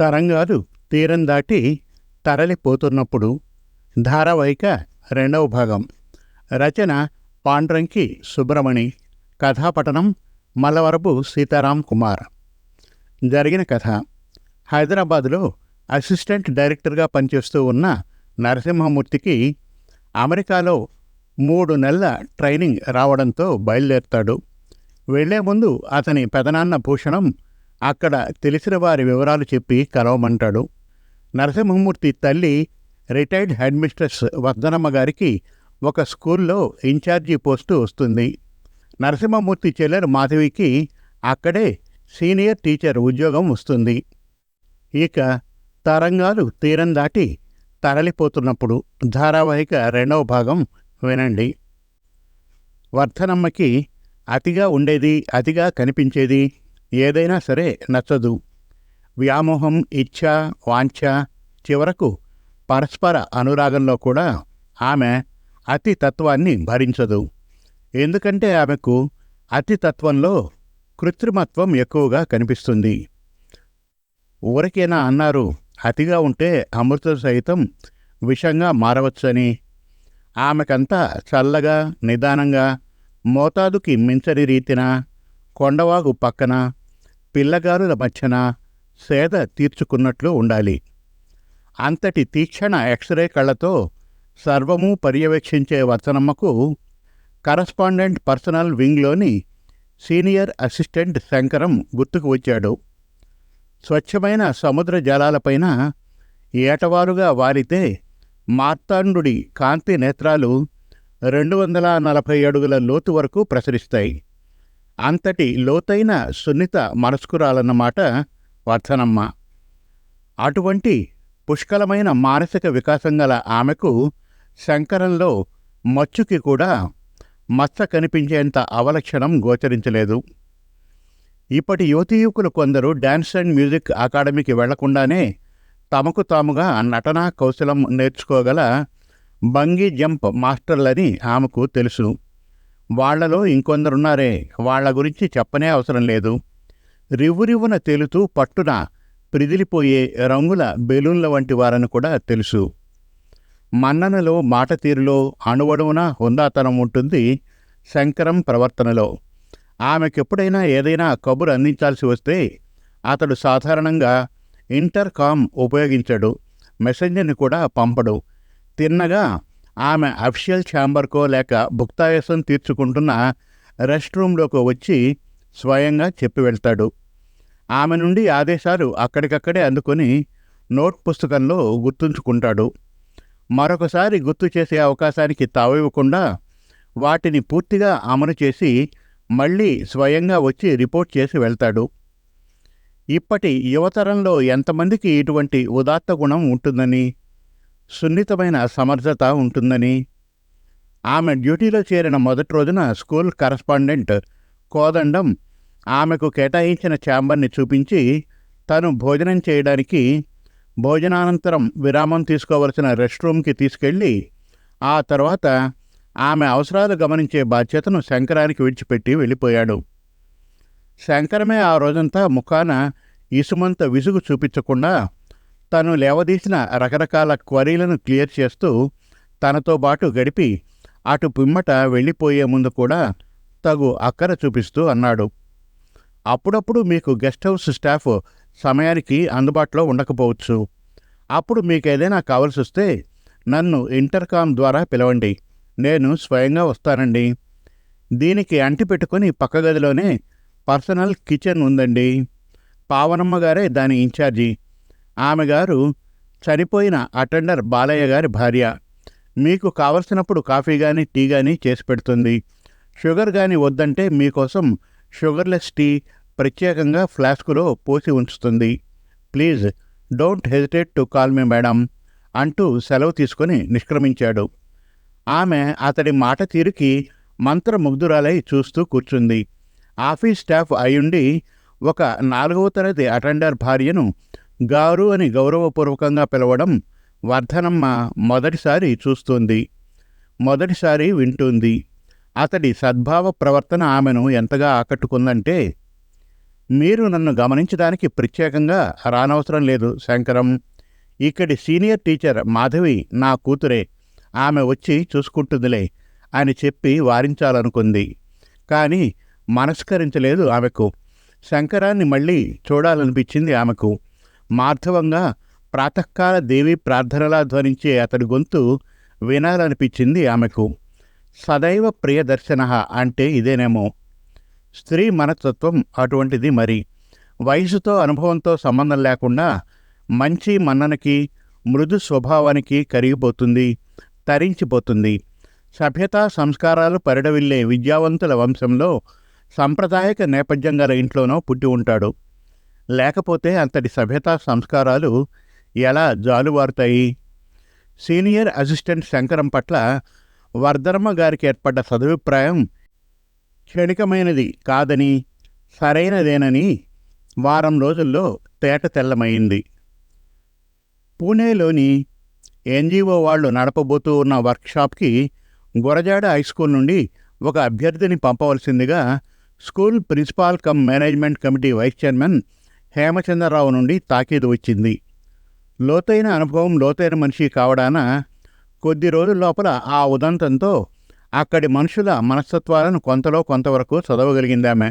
తరంగాలు తీరం దాటి తరలిపోతున్నప్పుడు ధారావాహిక రెండవ భాగం. రచన పాండ్రంకి సుబ్రమణి. కథాపఠనం మలవరపు సీతారాం కుమార్. జరిగిన కథ. హైదరాబాదులో అసిస్టెంట్ డైరెక్టర్గా పనిచేస్తూ ఉన్న నరసింహమూర్తికి అమెరికాలో మూడు నెలల ట్రైనింగ్ రావడంతో బయలుదేరుతాడు. వెళ్ళే ముందు అతని పెదనాన్న భూషణం అక్కడ తెలిసిన వారి వివరాలు చెప్పి కలవమంటాడు. నరసింహమూర్తి తల్లి రిటైర్డ్ హెడ్ మిస్ట్రెస్ వర్ధనమ్మ గారికి ఒక స్కూల్లో ఇన్ఛార్జి పోస్టు వస్తుంది. నరసింహమూర్తి చెల్లెలు మాధవికి అక్కడే సీనియర్ టీచర్ ఉద్యోగం వస్తుంది. ఇక తరంగాలు తీరం దాటి తరలిపోతున్నప్పుడు ధారావాహిక రెండవ భాగం వినండి. వర్ధనమ్మకి అతిగా ఉండేది అతిగా కనిపించేది ఏదైనా సరే నచ్చదు. వ్యామోహం ఇచ్ఛ వాంఛ చివరకు పరస్పర అనురాగంలో కూడా ఆమె అతి తత్వాన్ని భరించదు. ఎందుకంటే ఆమెకు అతి తత్వంలో కృత్రిమత్వం ఎక్కువగా కనిపిస్తుంది. ఊరికేనా అన్నారు అతిగా ఉంటే అమృత సైతం విషంగా మారవచ్చని. ఆమెకంతా చల్లగా నిదానంగా మోతాదుకి మించని రీతిన కొండవాగు పక్కన పిల్లగారుల మధ్యన సేద తీర్చుకున్నట్లు ఉండాలి. అంతటి తీక్షణ ఎక్స్రే కళ్ళతో సర్వము పర్యవేక్షించే వచనమ్మకు కరస్పాండెంట్ పర్సనల్ వింగ్లోని సీనియర్ అసిస్టెంట్ శంకరం గుర్తుకు వచ్చాడు. స్వచ్ఛమైన సముద్ర జలాలపైన ఏటవారుగా వారితే మార్తాండుడి కాంతి నేత్రాలు రెండు వందల నలభై అడుగుల లోతు వరకు ప్రసరిస్తాయి. అంతటి లోతైన సున్నిత మనస్కురాలన్నమాట వర్ధనమ్మ. అటువంటి పుష్కలమైన మానసిక వికాసం గల ఆమెకు శంకరంలో మచ్చుకి కూడా మచ్చ కనిపించేంత అవలక్షణం గోచరించలేదు. ఇప్పటి యువతీ యువకులు కొందరు డ్యాన్స్ అండ్ మ్యూజిక్ అకాడమీకి వెళ్ళకుండానే తమకు తాముగా నటనా కౌశలం నేర్చుకోగల బంగీ జంప్ మాస్టర్లని ఆమెకు తెలుసు. వాళ్ళలో ఇంకొందరున్నారే వాళ్ళ గురించి చెప్పనే అవసరం లేదు. రివ్వురివ్వున తేలుతూ పట్టున ప్రిదిలిపోయే రంగుల బెలూన్ల వంటి వారని కూడా తెలుసు. మన్ననలో మాట తీరులో అణువణువున హుందాతనం ఉంటుంది శంకరం ప్రవర్తనలో. ఆమెకెప్పుడైనా ఏదైనా కబురు అందించాల్సి వస్తే అతడు సాధారణంగా ఇంటర్ కామ్ ఉపయోగించడు మెసెంజర్ని కూడా పంపడు. తిన్నగా ఆమె అఫిషియల్ ఛాంబర్కో లేక భుక్తాయాసం తీర్చుకుంటున్న రెస్ట్ రూమ్లోకి వచ్చి స్వయంగా చెప్పి వెళ్తాడు. ఆమె నుండి ఆదేశాలు అక్కడికక్కడే అందుకొని నోట్ పుస్తకంలో గుర్తుంచుకుంటాడు. మరొకసారి గుర్తు చేసే అవకాశానికి తావివ్వకుండా వాటిని పూర్తిగా అమలు చేసి మళ్ళీ స్వయంగా వచ్చి రిపోర్ట్ చేసి వెళ్తాడు. ఇప్పటి యువతరంలో ఎంతమందికి ఇటువంటి ఉదాత్త గుణం ఉంటుందని సున్నితమైన సమర్థత ఉంటుందని. ఆమె డ్యూటీలో చేరిన మొదటి రోజున స్కూల్ కరస్పాండెంట్ కోదండం ఆమెకు కేటాయించిన ఛాంబర్ని చూపించి తను భోజనం చేయడానికి భోజనానంతరం విరామం తీసుకోవలసిన రెస్ట్ రూమ్కి తీసుకెళ్ళి ఆ తర్వాత ఆమె అవసరాలు గమనించే బాధ్యతను శంకరానికి విడిచిపెట్టి వెళ్ళిపోయాడు. శంకరమే ఆ రోజంతా ముఖాన ఇసుమంత విసుగు చూపించకుండా తను లేవదీసిన రకరకాల క్వరీలను క్లియర్ చేస్తూ తనతో పాటు గడిపి అటు పిమ్మట వెళ్ళిపోయే ముందు కూడా తగు అక్కర చూపిస్తూ అన్నాడు. అప్పుడప్పుడు మీకు గెస్ట్ హౌస్ స్టాఫ్ సమయానికి అందుబాటులో ఉండకపోవచ్చు. అప్పుడు మీకు ఏదైనా కావాల్సి వస్తే నన్ను ఇంటర్కామ్ ద్వారా పిలవండి. నేను స్వయంగా వస్తానండి. దీనికి అంటి పెట్టుకుని పక్క గదిలోనే పర్సనల్ కిచెన్ ఉందండి. పావనమ్మ గారే దాని ఇన్ఛార్జి. ఆమె గారు చనిపోయిన అటెండర్ బాలయ్య గారి భార్య. మీకు కావలసినప్పుడు కాఫీ కానీ టీ కానీ చేసి పెడుతుంది. షుగర్ కానీ వద్దంటే మీకోసం షుగర్లెస్ టీ ప్రత్యేకంగా ఫ్లాస్కులో పోసి ఉంచుతుంది. Please don't hesitate to call me madam అంటూ సెలవు తీసుకొని నిష్క్రమించాడు. ఆమె అతడి మాట తీరుకి మంత్రముగ్ధురాలై చూస్తూ కూర్చుంది. ఆఫీస్ స్టాఫ్ అయ్యుండి ఒక నాలుగవ తరగతి అటెండర్ భార్యను గారు అని గౌరవపూర్వకంగా పిలవడం వర్ధనమ్మ మొదటిసారి చూస్తుంది. మొదటిసారి వింటుంది. అతడి సద్భావ ప్రవర్తన ఆమెను ఎంతగా ఆకట్టుకుందంటే మీరు నన్ను గమనించడానికి ప్రత్యేకంగా రానవసరం లేదు శంకరం. ఇక్కడి సీనియర్ టీచర్ మాధవి నా కూతురే ఆమె వచ్చి చూసుకుంటుందిలే అని చెప్పి వారించాలనుకుంది. కానీ మనస్కరించలేదు ఆమెకు. శంకరాన్ని మళ్ళీ చూడాలనిపించింది ఆమెకు. మార్ధవంగా ప్రాతకాల దేవి ప్రార్థనలా ధ్వనించే అతడి గొంతు వినాలనిపించింది ఆమెకు. సదైవ ప్రియదర్శన అంటే ఇదేనేమో. స్త్రీ మనస్తత్వం అటువంటిది మరి. వయసుతో అనుభవంతో సంబంధం లేకుండా మంచి మన్ననకి మృదు స్వభావానికి కరిగిపోతుంది తరించిపోతుంది. సభ్యతా సంస్కారాలు పరిడవిల్లే విద్యావంతుల వంశంలో సాంప్రదాయక నేపథ్యం గల ఇంట్లోనో పుట్టి ఉంటాడు. లేకపోతే అంతటి సభ్యతా సంస్కారాలు ఎలా జాలువారుతాయి? సీనియర్ అసిస్టెంట్ శంకరం పట్ల వర్ధర్మ గారికి ఏర్పడ్డ సదభిప్రాయం క్షణికమైనది కాదని సరైనదేనని వారం రోజుల్లో తేట తెల్లమైంది. పూణేలోని ఎన్జిఓ వాళ్ళు నడపబోతూ ఉన్న వర్క్షాప్కి గురజాడ హై స్కూల్ నుండి ఒక అభ్యర్థిని పంపవలసిందిగా school principal cum management committee vice chairman Hemachandrarao నుండి తాకీదు వచ్చింది. లోతైన అనుభవం లోతైన మనిషి కావడాన కొద్ది రోజుల లోపల ఆ ఉదంతంతో అక్కడి మనుషుల మనస్తత్వాలను కొంతలో కొంతవరకు చదవగలిగిందామె.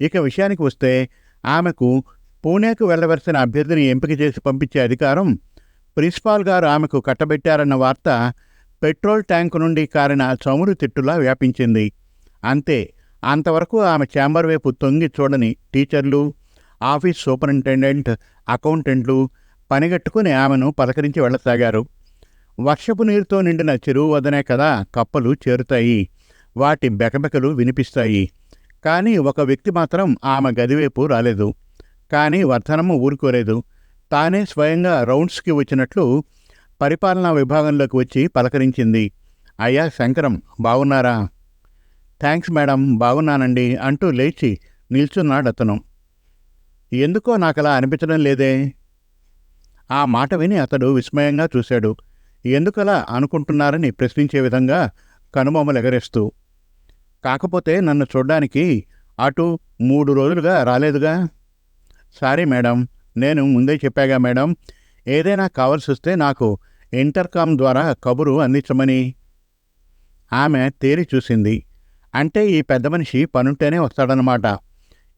ఇక విషయానికి వస్తే ఆమెకు పూణేకు వెళ్ళవలసిన అభ్యర్థిని ఎంపిక చేసి పంపించే అధికారం ప్రిన్సిపాల్ గారు ఆమెకు కట్టబెట్టారన్న వార్త పెట్రోల్ ట్యాంకు నుండి కారిన చమురు తిట్టులా వ్యాపించింది. అంతే అంతవరకు ఆమె ఛాంబర్ వైపు తొంగి చూడని టీచర్లు ఆఫీస్ సూపరింటెండెంట్ అకౌంటెంట్లు పనిగట్టుకుని ఆమెను పలకరించి వెళ్ళసాగారు. వర్షపు నీరుతో నిండిన చెరువు వదనే కదా కప్పలు చేరుతాయి. వాటి బెకబెకలు వినిపిస్తాయి. కానీ ఒక వ్యక్తి మాత్రం ఆమె గదివైపు రాలేదు. కానీ వర్ధనమ్మ ఊరుకోలేదు. తానే స్వయంగా రౌండ్స్కి వచ్చినట్లు పరిపాలనా విభాగంలోకి వచ్చి పలకరించింది. అయ్యా శంకరం బాగున్నారా? థ్యాంక్స్ మేడం బాగున్నానండి అంటూ లేచి నిల్చున్నాడు అతను ఎందుకో నాకలా అనిపించడం లేదే? ఆ మాట విని అతడు విస్మయంగా చూశాడు. ఎందుకలా అనుకుంటున్నారని ప్రశ్నించే విధంగా కనుబొమ్మలు ఎగరేస్తూ కాకపోతే నన్ను చూడ్డానికి అటు మూడు రోజులుగా రాలేదుగా? సారీ మేడం నేను ముందే చెప్పాగా మేడం. ఏదైనా కావాల్సి వస్తే నాకు ఇంటర్కామ్ ద్వారా కబురు అందించమని. ఆమె తేరి చూసింది అంటే ఈ పెద్ద మనిషి పనుంటేనే వస్తాడనమాట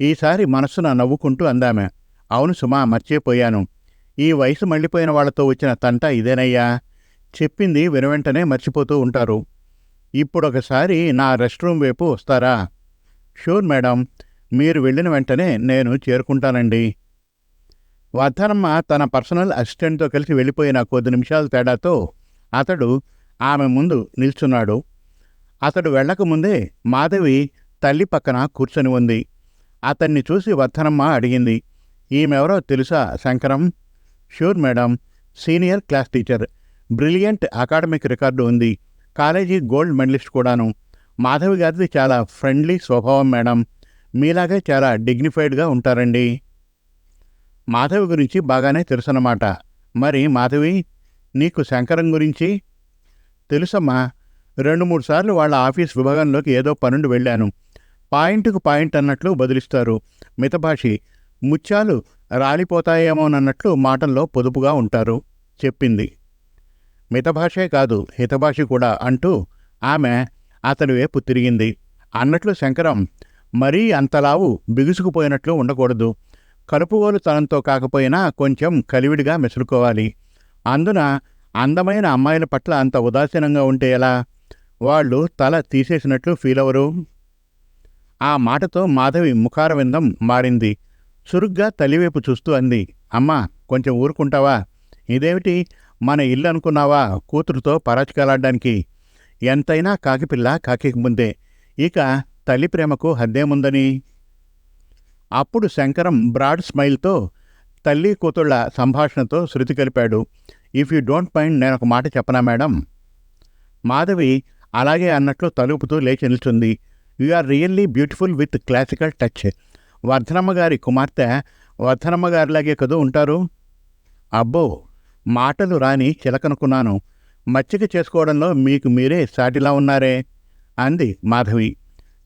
ఈసారి మనస్సున నవ్వుకుంటూ అందామె. అవును సుమా మర్చిపోయాను. ఈ వయసు మళ్ళీపోయిన వాళ్ళతో వచ్చిన తంట ఇదేనయ్యా? చెప్పింది వెనువెంటనే మర్చిపోతూ ఉంటారు. ఇప్పుడొకసారి నా రెస్ట్ రూమ్ వైపు వస్తారా? Sure madam. మీరు వెళ్ళిన వెంటనే నేను చేరుకుంటానండి. వర్ధనమ్మ తన పర్సనల్ అసిస్టెంట్తో కలిసి వెళ్ళిపోయిన కొద్ది నిమిషాల తేడాతో అతడు ఆమె ముందు నిల్చున్నాడు. అతడు వెళ్ళకముందే మాధవి తల్లి పక్కన కూర్చొని ఉంది. అతన్ని చూసి వర్ధనమ్మ అడిగింది ఈమెవరో తెలుసా Shankaram? Sure madam senior class teacher. Brilliant academic record ఉంది. కాలేజీ గోల్డ్ మెడలిస్ట్ కూడాను. మాధవి గారిది చాలా ఫ్రెండ్లీ స్వభావం మేడం. మీలాగే చాలా డిగ్నిఫైడ్గా ఉంటారండి. మాధవి గురించి బాగానే తెలుసన్నమాట. మరి మాధవి నీకు శంకరం గురించి? తెలుసమ్మా. రెండు మూడు సార్లు వాళ్ళ ఆఫీస్ విభాగంలోకి ఏదో పనుండి వెళ్ళాను. పాయింట్కు పాయింట్ అన్నట్లు బదిలిస్తారు. మితభాషి ముత్యాలు రాలిపోతాయేమోనన్నట్లు మాటల్లో పొదుపుగా ఉంటారు చెప్పింది. మితభాషే కాదు హితభాషి కూడా అంటూ ఆమె అతని వైపు తిరిగింది అన్నట్లు శంకరం మరీ అంతలావు బిగుసుకుపోయినట్లు ఉండకూడదు. కలుపుగోలు తనంతో కాకపోయినా కొంచెం కలివిడిగా మెసులుకోవాలి. అందున అందమైన అమ్మాయిల పట్ల అంత ఉదాసీనంగా ఉంటే ఎలా? వాళ్ళు తల తీసేసినట్లు ఫీల్ అవరు ఆ మాటతో మాధవి ముఖారవిందం మారింది. చురుగ్గా తల్లివైపు చూస్తూ అంది అమ్మా కొంచెం ఊరుకుంటావా? ఇదేమిటి? మన ఇల్లు అనుకున్నావా కూతురుతో పరాచికలాడ్డానికి? ఎంతైనా కాకిపిల్ల కాకికి ముందే. ఇక తల్లి ప్రేమకు హద్దేముందని? అప్పుడు శంకరం బ్రాడ్ స్మైల్తో తల్లి కూతుళ్ళ సంభాషణతో శృతి కలిపాడు. ఇఫ్ యూ డోంట్ మైండ్ నేను ఒక మాట చెప్పనా మేడం? మాధవి అలాగే అన్నట్లు తలుపుతూ లేచి నిల్చుంది. You are really beautiful with classical touch Vardhanamma గారి కుమార్తె వర్ధనమ్మ గారిలాగే కదూ ఉంటారు? అబ్బో మాటలు రాని చిలకనుకున్నాను. మచ్చిక చేసుకోవడంలో మీకు మీరే సాటిలా ఉన్నారే? అంది మాధవి.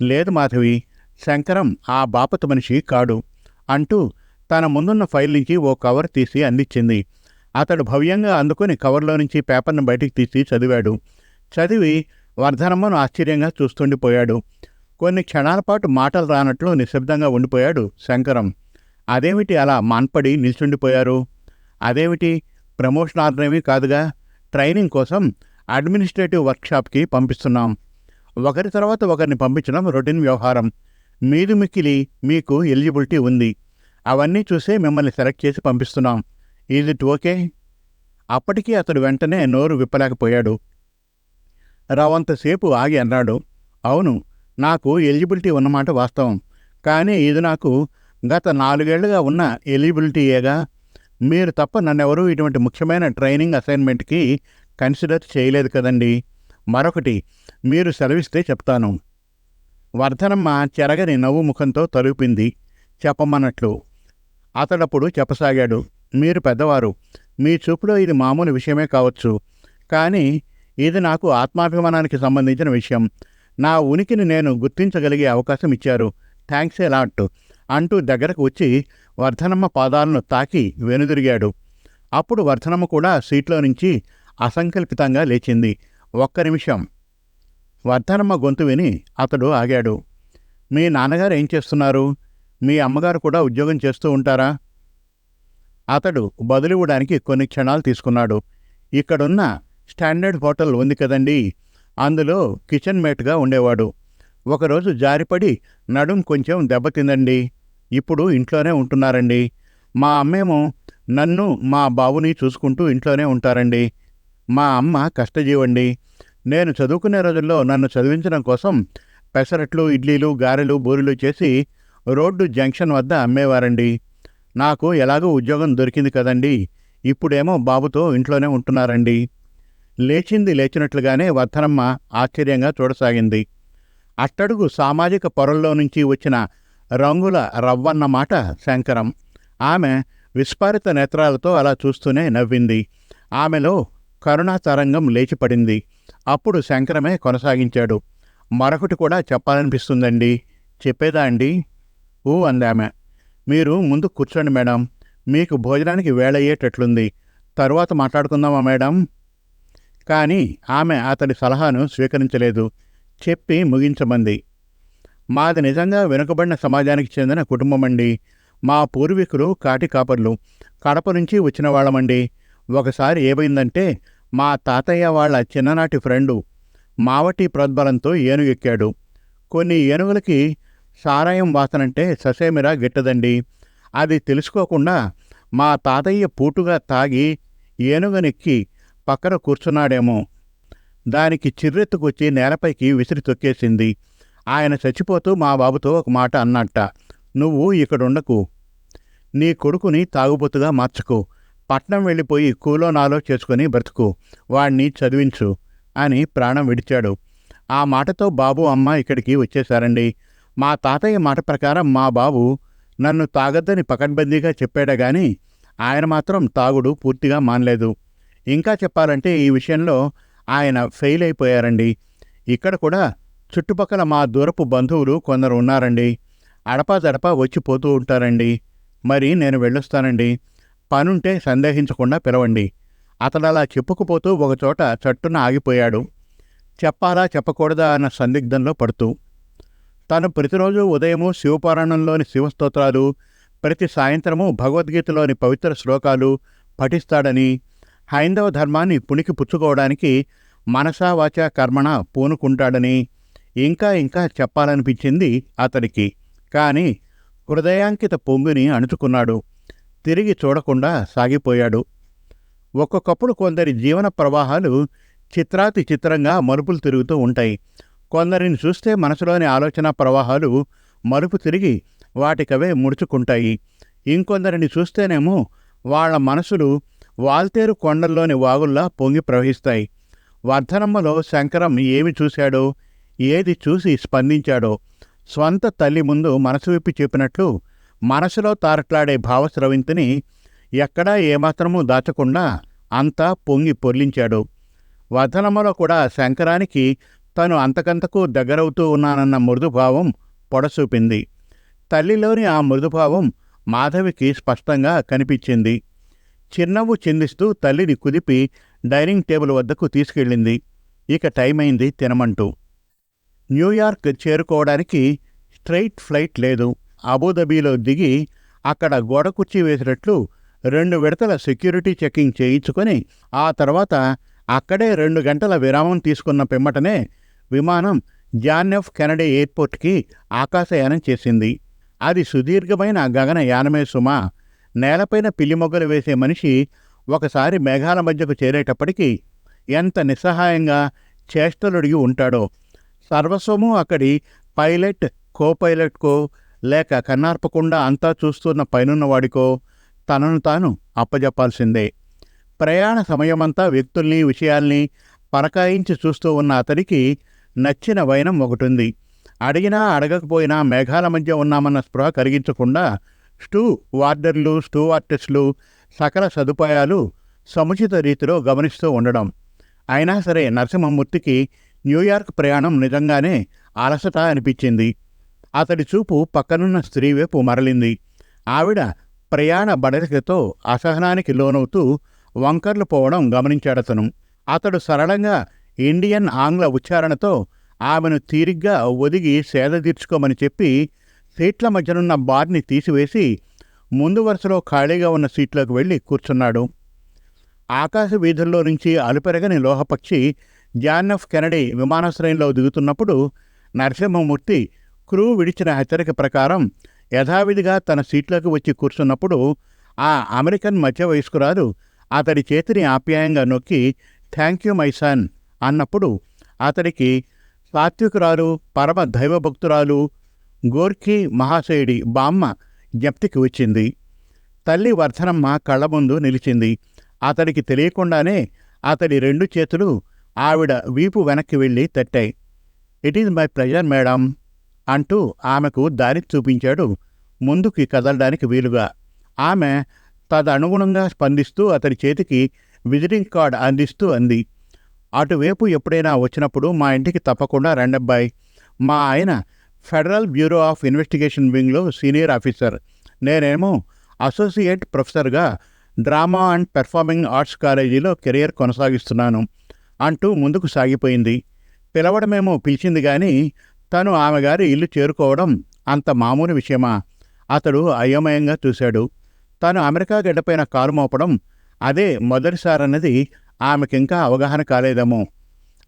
లేదు మాధవి శంకరం ఆ బాపత మనిషి కాడు అంటూ తన ముందున్న ఫైల్ నుంచి ఓ కవర్ తీసి అందించింది. అతడు భవ్యంగా అందుకుని కవర్లో నుంచి పేపర్ను బయటికి తీసి చదివాడు. చదివి వర్ధనమ్మను ఆశ్చర్యంగా చూస్తుండిపోయాడు. కొన్ని క్షణాల పాటు మాటలు రానట్లు నిశ్శబ్దంగా ఉండిపోయాడు శంకరం. అదేమిటి అలా మాన్పడి నిల్చుండిపోయారు? అదేమిటి? ప్రమోషన్ ఆర్డర్ కాదుగా? ట్రైనింగ్ కోసం అడ్మినిస్ట్రేటివ్ వర్క్షాప్కి పంపిస్తున్నాం. ఒకరి తర్వాత ఒకరిని పంపించడం రొటీన్ వ్యవహారం. మీది మిక్కిలి మీకు ఎలిజిబిలిటీ ఉంది. అవన్నీ చూసే మిమ్మల్ని సెలెక్ట్ చేసి పంపిస్తున్నాం. Is it okay? అప్పటికీ అతడు వెంటనే నోరు విప్పలేకపోయాడు. రావంతసేపు ఆగి అన్నాడు. అవును నాకు ఎలిజిబిలిటీ ఉన్నమాట వాస్తవం. కానీ ఇది నాకు గత నాలుగేళ్ళుగా ఉన్న ఎలిజిబిలిటీయేగా మీరు తప్ప నన్నెవరూ ఇటువంటి ముఖ్యమైన ట్రైనింగ్ అసైన్మెంట్కి కన్సిడర్ చేయలేదు కదండి. మరొకటి మీరు సెలవిస్తే చెప్తాను. వర్ధనమ్మ చెరగని నవ్వు ముఖంతో తలుపింది. చెప్పమన్నట్లు. అతడప్పుడు చెప్పసాగాడు. మీరు పెద్దవారు. మీ చూపులో ఇది మామూలు విషయమే కావచ్చు. కానీ ఇది నాకు ఆత్మాభిమానానికి సంబంధించిన విషయం. నా ఉనికిని నేను గుర్తించగలిగే అవకాశం ఇచ్చారు. థ్యాంక్స్ ఏ లాట్ అంటూ దగ్గరకు వచ్చి వర్ధనమ్మ పాదాలను తాకి వెనుదిరిగాడు. అప్పుడు వర్ధనమ్మ కూడా సీట్లో నుంచి అసంకల్పితంగా లేచింది. ఒక్క నిమిషం. వర్ధనమ్మ గొంతు విని అతడు ఆగాడు. మీ నాన్నగారు ఏం చేస్తున్నారు? మీ అమ్మగారు కూడా ఉద్యోగం చేస్తూ ఉంటారా? అతడు బదులివ్వడానికి కొన్ని క్షణాలు తీసుకున్నాడు. ఇక్కడున్న స్టాండర్డ్ హోటల్ ఉంది కదండీ. అందులో కిచెన్ మేట్గా ఉండేవాడు. ఒకరోజు జారిపడి నడుం కొంచెం దెబ్బతిందండి ఇప్పుడు ఇంట్లోనే ఉంటున్నారండి. మా అమ్మేమో నన్ను మా బాబుని చూసుకుంటూ ఇంట్లోనే ఉంటారండి. మా అమ్మ కష్టజీవండి. నేను చదువుకునే రోజుల్లో నన్ను చదివించడం కోసం పెసరట్లు ఇడ్లీలు గారెలు బూరెలు చేసి రోడ్డు జంక్షన్ వద్ద అమ్మేవారండి. నాకు ఎలాగో ఉద్యోగం దొరికింది కదండి. ఇప్పుడేమో బాబుతో ఇంట్లోనే ఉంటున్నారండి. లేచింది లేచినట్లుగానే వర్ధనమ్మ ఆశ్చర్యంగా చూడసాగింది. అట్టడుగు సామాజిక పొరల్లో నుంచి వచ్చిన రంగుల రవ్వన్న మాట శంకరం. ఆమె విస్ఫారిత నేత్రాలతో అలా చూస్తూనే నవ్వింది. ఆమెలో కరుణా తరంగం లేచిపడింది. అప్పుడు శంకరమే కొనసాగించాడు. మరొకటి కూడా చెప్పాలనిపిస్తుందండి. చెప్పేదా అండి? ఊ అందామె. మీరు ముందు కూర్చోండి మేడం. మీకు భోజనానికి వేళయ్యేటట్లుంది తరువాత మాట్లాడుకుందామా మేడం? కానీ ఆమె అతడి సలహాను స్వీకరించలేదు. చెప్పి ముగించమంది. మాది నిజంగా వెనుకబడిన సమాజానికి చెందిన కుటుంబమండి. మా పూర్వీకులు కాటి కాపర్లు. కడప నుంచి వచ్చిన వాళ్ళమండి. ఒకసారి ఏమైందంటే మా తాతయ్య వాళ్ళ చిన్ననాటి ఫ్రెండు మావటి ప్రోద్బలంతో ఏనుగు ఎక్కాడు. కొన్ని ఏనుగులకి సారాయం వాసనంటే ససేమిరా గిట్టదండి. అది తెలుసుకోకుండా మా తాతయ్య పూటుగా తాగి ఏనుగనెక్కి పక్కన కూర్చున్నాడేమో. దానికి చిర్రెత్తుకొచ్చి నేలపైకి విసిరి తొక్కేసింది. ఆయన చచ్చిపోతూ మా బాబుతో ఒక మాట అన్నట్ట. నువ్వు ఇక్కడుండకు. నీ కొడుకుని తాగుబోతుగా మార్చుకో. పట్నం వెళ్ళిపోయి కూలో నాలో చేసుకుని బ్రతుకు. వాణ్ణి చదివించు అని ప్రాణం విడిచాడు. ఆ మాటతో బాబు అమ్మ ఇక్కడికి వచ్చేశారండి. మా తాతయ్య మాట ప్రకారం మా బాబు నన్ను తాగద్దని పకడ్బందీగా చెప్పాడే గాని ఆయన మాత్రం తాగుడు పూర్తిగా మానలేదు. ఇంకా చెప్పాలంటే ఈ విషయంలో ఆయన ఫెయిల్ అయిపోయారండి. ఇక్కడ కూడా చుట్టుపక్కల మా దూరపు బంధువులు కొందరు ఉన్నారండి. అడపాదడపా వచ్చి పోతూ ఉంటారండి. మరి నేను వెళ్ళొస్తానండి. పనుంటే సందేహించకుండా పిలవండి. అతడు అలా చెప్పుకుపోతూ ఒకచోట చట్టున ఆగిపోయాడు. చెప్పాలా చెప్పకూడదా అన్న సందిగ్ధంలో పడుతూ. తను ప్రతిరోజు ఉదయము శివపురాణంలోని శివస్తోత్రాలు ప్రతి సాయంత్రము భగవద్గీతలోని పవిత్ర శ్లోకాలు పఠిస్తాడని హైందవ ధర్మాన్ని పుణికి పుచ్చుకోవడానికి మనసా వాచ కర్మణ పూనుకుంటాడని ఇంకా ఇంకా చెప్పాలనిపించింది అతడికి. కానీ హృదయాంకిత పొంగుని అణుచుకున్నాడు. తిరిగి చూడకుండా సాగిపోయాడు. ఒక్కొక్కప్పుడు కొందరి జీవన ప్రవాహాలు చిత్రాతి చిత్రంగా మలుపులు తిరుగుతూ ఉంటాయి. కొందరిని చూస్తే మనసులోని ఆలోచన ప్రవాహాలు మలుపు తిరిగి వాటికవే ముడుచుకుంటాయి. ఇంకొందరిని చూస్తేనేమో వాళ్ళ మనసులు వాల్తేరు కొండల్లోని వాగుల్లా పొంగి ప్రవహిస్తాయి. వర్ధనమ్మలో శంకరం ఏమి చూశాడో ఏది చూసి స్పందించాడో స్వంత తల్లి ముందు మనసు విప్పి చెప్పినట్లు మనసులో తారట్లాడే భావస్రవింతిని ఎక్కడా ఏమాత్రమూ దాచకుండా అంతా పొంగి పొర్లించాడు. వర్ధనమ్మలో కూడా శంకరానికి తను అంతకంతకు దగ్గరవుతూ ఉన్నానన్న మృదుభావం పొడసూపింది. తల్లిలోని ఆ మృదుభావం మాధవికి స్పష్టంగా కనిపించింది. చిరునవ్వు చిందిస్తూ తల్లిని కుదిపి డైనింగ్ టేబుల్ వద్దకు తీసుకెళ్ళింది. ఇక టైం అయింది తినమంటూ. న్యూయార్క్ చేరుకోవడానికి స్ట్రైట్ ఫ్లైట్ లేదు. అబుదాబీలో దిగి అక్కడ గోడ కుర్చీ వేసినట్లు రెండు విడతల సెక్యూరిటీ చెకింగ్ చేయించుకొని ఆ తర్వాత అక్కడే రెండు గంటల విరామం తీసుకున్న పిమ్మటనే విమానం జాన్ ఎఫ్ కెనడీ ఎయిర్పోర్ట్కి ఆకాశయానం చేసింది. అది సుదీర్ఘమైన గగన యానమే నేలపైన పిల్లిమొగ్గలు వేసే మనిషి ఒకసారి మేఘాల మధ్యకు చేరేటప్పటికీ ఎంత నిస్సహాయంగా చేష్టలుడిగి ఉంటాడో. సర్వస్వము అక్కడి పైలట్ కో పైలట్కో లేక కన్నార్పకుండా అంతా చూస్తున్న పైనున్నవాడికో తనను తాను అప్పజెప్పాల్సిందే. ప్రయాణ సమయమంతా వ్యక్తుల్ని విషయాల్ని పరకాయించి చూస్తూ ఉన్న అతడికి నచ్చిన వైనం ఒకటుంది. అడిగినా అడగకపోయినా మేఘాల మధ్య ఉన్నామన్న స్పృహ కలిగించకుండా స్టూ వార్డర్లు స్టూ సకల సదుపాయాలు సముచిత రీతిలో గమనిస్తూ ఉండడం. అయినా సరే నరసింహమూర్తికి న్యూయార్క్ ప్రయాణం నిజంగానే అలసట అనిపించింది. అతడి చూపు పక్కనున్న స్త్రీ వైపు మరలింది. ఆవిడ ప్రయాణ బడలికతో అసహనానికి లోనవుతూ వంకర్లు పోవడం గమనించాడతను. అతడు సరళంగా ఇండియన్ ఆంగ్ల ఉచ్చారణతో ఆమెను తీరిగ్గా ఒదిగి సేద తీర్చుకోమని చెప్పి సీట్ల మధ్యనున్న బార్ని తీసివేసి ముందు వరుసలో ఖాళీగా ఉన్న సీట్లోకి వెళ్ళి కూర్చున్నాడు. ఆకాశ వీధుల్లో నుంచి అలుపెరగని లోహపక్షి జాన్ ఎఫ్ కెనడీ విమానాశ్రయంలో దిగుతున్నప్పుడు నరసింహమూర్తి క్రూ విడిచిన హెచ్చరిక ప్రకారం యథావిధిగా తన సీట్లోకి వచ్చి కూర్చున్నప్పుడు ఆ అమెరికన్ మధ్య వయస్కురాలు అతడి చేతిని ఆప్యాయంగా నొక్కి థ్యాంక్ యూ మై సన్ అన్నప్పుడు అతడికి సాత్వికురాలు పరమ దైవభక్తురాలు గోర్ఖీ మహాశయుడి బామ్మ జ్ఞప్తికి వచ్చింది. తల్లి వర్ధనమ్మ కళ్ళ ముందు నిలిచింది. అతడికి తెలియకుండానే అతడి రెండు చేతులు ఆవిడ వీపు వెనక్కి వెళ్ళి తట్టాయి. It is my pleasure madam అంటూ ఆమెకు దారి చూపించాడు. ముందుకి కదలడానికి వీలుగా. ఆమె తదనుగుణంగా స్పందిస్తూ అతడి చేతికి విజిటింగ్ కార్డ్ అందిస్తూ అంది. అటువైపు ఎప్పుడైనా వచ్చినప్పుడు మా ఇంటికి తప్పకుండా రండబ్బాయి. మా ఆయన ఫెడరల్ బ్యూరో ఆఫ్ ఇన్వెస్టిగేషన్ వింగ్లో సీనియర్ ఆఫీసర్. నేనేమో అసోసియేట్ ప్రొఫెసర్గా డ్రామా అండ్ పెర్ఫార్మింగ్ ఆర్ట్స్ కాలేజీలో కెరియర్ కొనసాగిస్తున్నాను అంటూ ముందుకు సాగిపోయింది. పిలవడమేమో పిలిచింది కానీ తను ఆమె గారి ఇల్లు చేరుకోవడం అంత మామూలు విషయమా? అతడు అయోమయంగా చూశాడు. తాను అమెరికా గడ్డపైన కారు మోపడం అదే మొదటిసారన్నది ఆమెకింకా అవగాహన కాలేదేమో.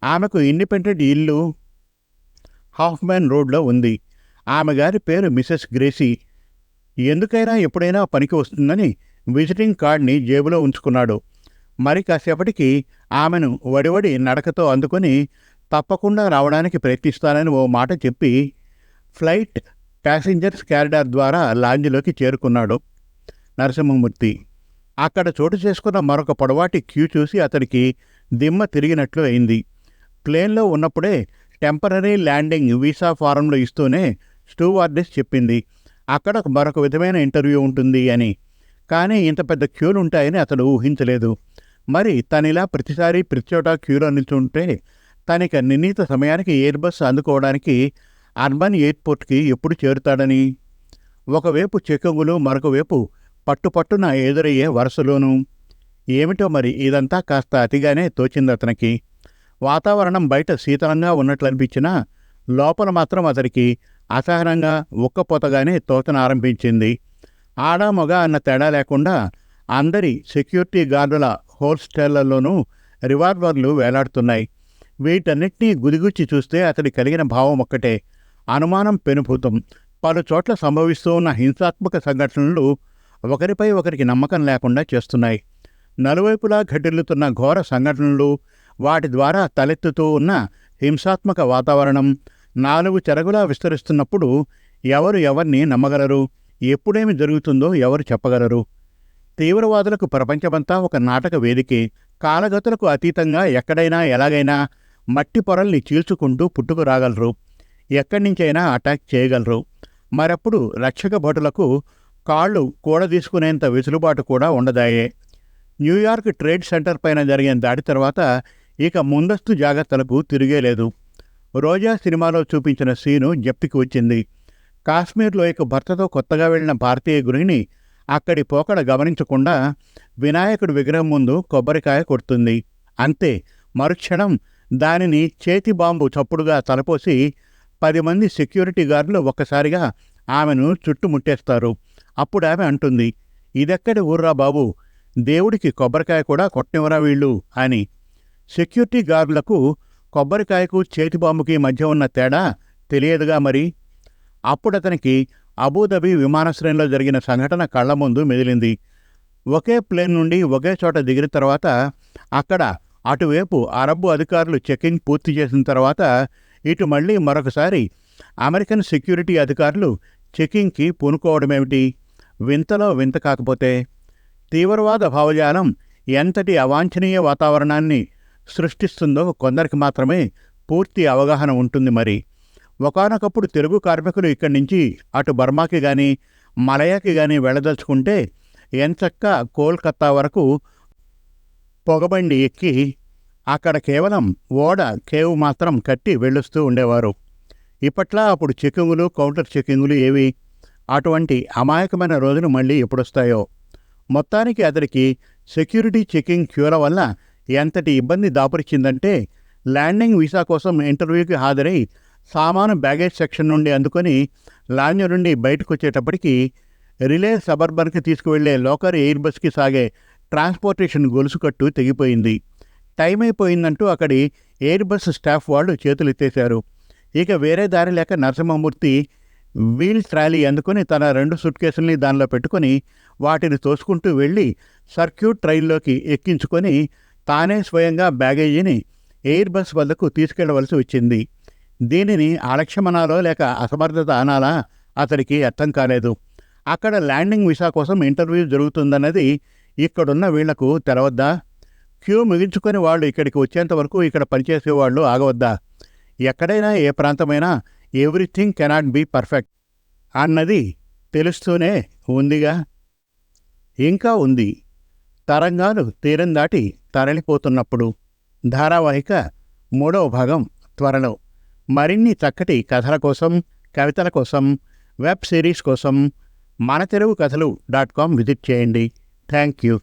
ఆమెకు ఇండిపెండెంట్ ఇల్లు హాఫ్మ్యాన్ రోడ్లో ఉంది. ఆమె గారి పేరు మిసెస్ గ్రేసీ. ఎందుకైనా ఎప్పుడైనా పనికి వస్తుందని విజిటింగ్ కార్డ్ని జేబులో ఉంచుకున్నాడు. మరి కాసేపటికి ఆమెను వడివడి నడకతో అందుకొని తప్పకుండా రావడానికి ప్రయత్నిస్తానని ఓ మాట చెప్పి ఫ్లైట్ ప్యాసింజర్స్ క్యారిడార్ ద్వారా లాంజ్లోకి చేరుకున్నాడు నరసింహమూర్తి. అక్కడ చోటు చేసుకున్న మరొక పొడవాటి క్యూ చూసి అతడికి దిమ్మ తిరిగినట్లు అయింది. ప్లేన్లో ఉన్నప్పుడే టెంపరీ ల్యాండింగ్ వీసా ఫారంలో ఇస్తూనే స్టూవార్డెస్ చెప్పింది. అక్కడ మరొక విధమైన ఇంటర్వ్యూ ఉంటుంది అని. కానీ ఇంత పెద్ద క్యూలు ఉంటాయని అతడు ఊహించలేదు. మరి తనిలా ప్రతిసారి ప్రతి క్యూలు క్యూలో నిల్చుంటే తనిక నిర్ణీత సమయానికి ఎయిర్ బస్ అందుకోవడానికి అర్బన్ ఎయిర్పోర్ట్కి ఎప్పుడు చేరుతాడని? ఒకవైపు చెక్కంగులు మరొకవైపు పట్టుపట్టున ఎదురయ్యే వరుసలోనూ. ఏమిటో మరి ఇదంతా కాస్త అతిగానే తోచింది అతనికి. వాతావరణం బయట శీతలంగా ఉన్నట్లు అనిపించినా లోపల మాత్రం అతడికి అసహనంగా ఉక్కపోతగానే తోచన ఆరంభించింది ఆడ మగ అన్న తేడా లేకుండా అందరి సెక్యూరిటీ గార్డుల హోల్స్టేళ్ళలోనూ రివాల్వర్లు వేలాడుతున్నాయి. వీటన్నిటినీ గుదిగుచ్చి చూస్తే అతడి కలిగిన భావం ఒక్కటే. అనుమానం పెనుభూతం. పలు చోట్ల సంభవిస్తూ ఉన్న హింసాత్మక సంఘటనలు ఒకరిపై ఒకరికి నమ్మకం లేకుండా చేస్తున్నాయి. నలువైపులా ఘటిల్లుతున్న ఘోర సంఘటనలు వాటి ద్వారా తలెత్తుతూ ఉన్న హింసాత్మక వాతావరణం నాలుగు చెరగులా విస్తరిస్తున్నప్పుడు ఎవరు ఎవరిని నమ్మగలరు? ఎప్పుడేమి జరుగుతుందో ఎవరు చెప్పగలరు? తీవ్రవాదులకు ప్రపంచమంతా ఒక నాటక వేదికే. కాలగతులకు అతీతంగా ఎక్కడైనా ఎలాగైనా మట్టి పొరల్ని చీల్చుకుంటూ పుట్టుకు రాగలరు. ఎక్కడి నుంచైనా అటాక్ చేయగలరు. మరప్పుడు రక్షక భటులకు కాళ్ళు కూడదీసుకునేంత వెసులుబాటు కూడా ఉండదాయే. న్యూయార్క్ ట్రేడ్ సెంటర్ పైన జరిగిన దాడి తర్వాత ఇక ముందస్తు జాగ్రత్తలకు తిరిగేలేదు రోజా సినిమాలో చూపించిన సీను జప్తికి వచ్చింది. కాశ్మీర్లో ఇక భర్తతో కొత్తగా వెళ్ళిన భారతీయ గృహిణి అక్కడి పోకడ గమనించకుండా వినాయకుడి విగ్రహం ముందు కొబ్బరికాయ కొడుతుంది. అంతే మరుక్షణం దానిని చేతి బాంబు చప్పుడుగా తలపోసి పది మంది సెక్యూరిటీ గార్డులు ఒక్కసారిగా ఆమెను చుట్టుముట్టేస్తారు. అప్పుడు ఆమె అంటుంది ఇదెక్కడి ఊర్రా బాబు? దేవుడికి కొబ్బరికాయ కూడా కొట్టనివరా వీళ్ళు? అని. సెక్యూరిటీ గార్డులకు కొబ్బరికాయకు చేతిబాంబుకి మధ్య ఉన్న తేడా తెలియదుగా మరి. అప్పుడతనికి అబుదాబి విమానాశ్రయంలో జరిగిన సంఘటన కళ్ళ ముందు మెదిలింది. ఒకే ప్లేన్ నుండి ఒకే చోట దిగిన తర్వాత అక్కడ అటువైపు అరబ్బు అధికారులు చెకింగ్ పూర్తి చేసిన తర్వాత ఇటు మళ్ళీ మరొకసారి అమెరికన్ సెక్యూరిటీ అధికారులు చెకింగ్కి పూనుకోవడమేమిటి? వింతలో వింత కాకపోతే. తీవ్రవాద భావజాలం ఎంతటి అవాంఛనీయ వాతావరణాన్ని సృష్టిస్తుందో కొందరికి మాత్రమే పూర్తి అవగాహన ఉంటుంది మరి. ఒకానొకప్పుడు తెలుగు కార్మికులు ఇక్కడి నుంచి అటు బర్మాకి కానీ మలయాకి కానీ వెళ్ళదలుచుకుంటే ఎంచక్క కోల్కత్తా వరకు పొగబండి ఎక్కి అక్కడ కేవలం ఓడ కేవు మాత్రం కట్టి వెళ్ళొస్తూ ఉండేవారు. ఇప్పట్లా అప్పుడు చెకింగులు కౌంటర్ చెకింగులు ఏవి అటువంటి అమాయకమైన రోజులు మళ్ళీ ఎప్పుడొస్తాయో. మొత్తానికి అతడికి సెక్యూరిటీ చెకింగ్ క్యూల వల్ల ఎంతటి ఇబ్బంది దాపురిచ్చిందంటే ల్యాండింగ్ వీసా కోసం ఇంటర్వ్యూకి హాజరై సామాను బ్యాగేజ్ సెక్షన్ నుండి అందుకొని లాంజ్ నుండి బయటకు వచ్చేటప్పటికి రిలే సబర్బన్కి తీసుకువెళ్ళే లోకర్ ఎయిర్ బస్కి సాగే ట్రాన్స్పోర్టేషన్ గొలుసుకట్టు తెగిపోయింది. టైం అయిపోయిందంటూ అక్కడి ఎయిర్ బస్ స్టాఫ్ వాళ్ళు చేతులు ఎత్తేశారు ఇక వేరే దారి లేక నరసింహమూర్తి వీల్ ట్రాలీ అందుకొని తన రెండు సూట్ కేసుల్ని దానిలో పెట్టుకొని వాటిని తోసుకుంటూ వెళ్ళి సర్క్యూట్ ట్రైన్లోకి ఎక్కించుకొని తానే స్వయంగా బ్యాగేజీని ఎయిర్ బస్ వద్దకు తీసుకెళ్ళవలసి వచ్చింది. దీనిని అలక్ష్యమనాలో లేక అసమర్థత అనాలా అతడికి అర్థం కాలేదు. అక్కడ ల్యాండింగ్ వీసా కోసం ఇంటర్వ్యూ జరుగుతుందన్నది ఇక్కడున్న వీళ్ళకు తెరవద్దా క్యూ ముగించుకొని వాళ్ళు ఇక్కడికి వచ్చేంత వరకు ఇక్కడ పనిచేసేవాళ్ళు ఆగవద్దా? ఎక్కడైనా ఏ ప్రాంతమైనా ఎవ్రీథింగ్ కెనాట్ బీ పర్ఫెక్ట్ అన్నది తెలుస్తూనే ఉందిగా? ఇంకా ఉంది. తరంగాలు తీరం దాటి తరలిపోతున్నప్పుడు ధారావాహిక మూడవ భాగం త్వరలో. మరిన్ని చక్కటి కథల కోసం కవితల కోసం వెబ్ సిరీస్ కోసం మన Telugu Kathalu dot com visit చేయండి. Thank you